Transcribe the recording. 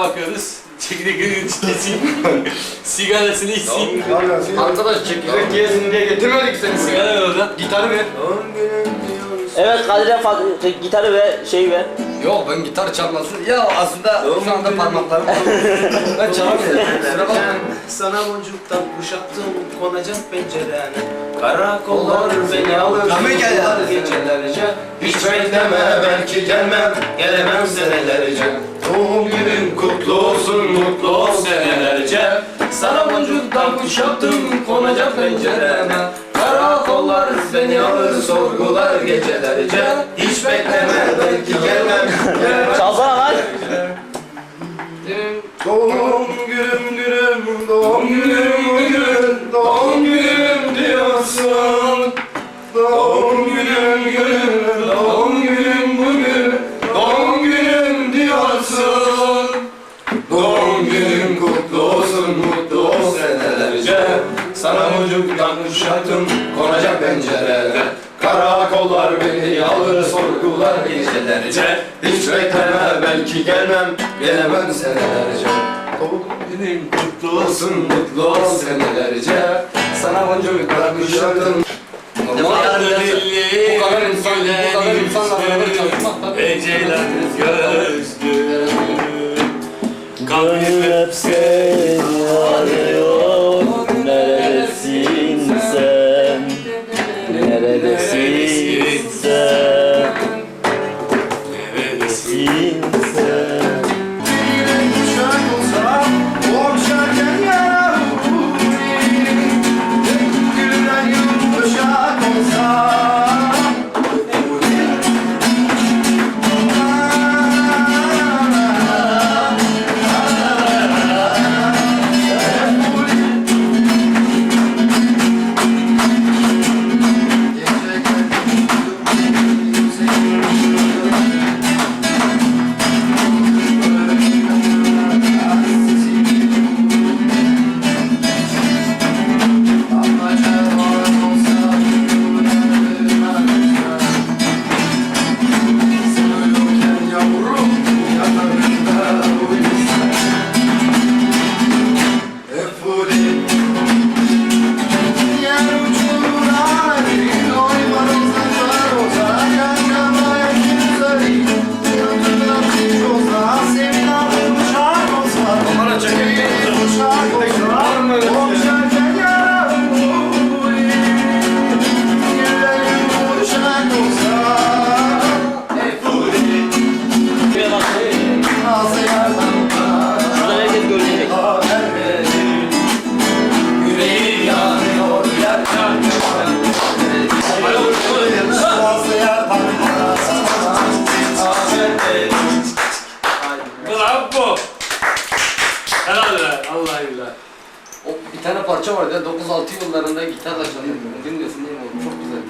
bakıyoruz. Çekirdeklerini çitlesin. Sigarasını içsin. Arkadaş çekirdek yesin diye getirmedik seni sigara. Sigara ver oradan. Gitarı ver. Evet Kadir'e fa- şey, gitarı ve şey ver. Yok ben gitar çalmasın. Ya aslında şu anda parmaklarım Ben çalamıyorum. Kusura bakma. Sana boncuktan kuşattım konacak pencerene Karakollar beni alır Rami gel ya. gecelerce Hiç bekleme belki gelmem gelemem senelerce Doğum günün kutlu olsun mutlu ol senelerce. Sana boncuktan kuşattım konacak pencerene Karakollar beni alır sorgular gecelerce. Hiç bekleme belki gelmem. Gelemem Çalsana lan. Doğum günüm günüm, doğum günüm bugün, doğum günüm diyorsun. Doğum günüm günüm, Mucuktan kuşattım, konacak pencerede. Karakollar beni alır, sorgular gecelerce. Hiç bekleme, belki gelmem, gelemem senelerce. Doğum günün kutlu olsun, mutlu ol senelerce. Sana mucuktan kuşattım. Vardı dilli, Bu kadar insan, bu kadar insanla beraber çalışmak tabii. Eceler gözlü. pizza. O bir tane parça vardı ya 9-6 yıllarında gitarla çalıyordum. Bilmiyorsun değil mi? Çok güzel.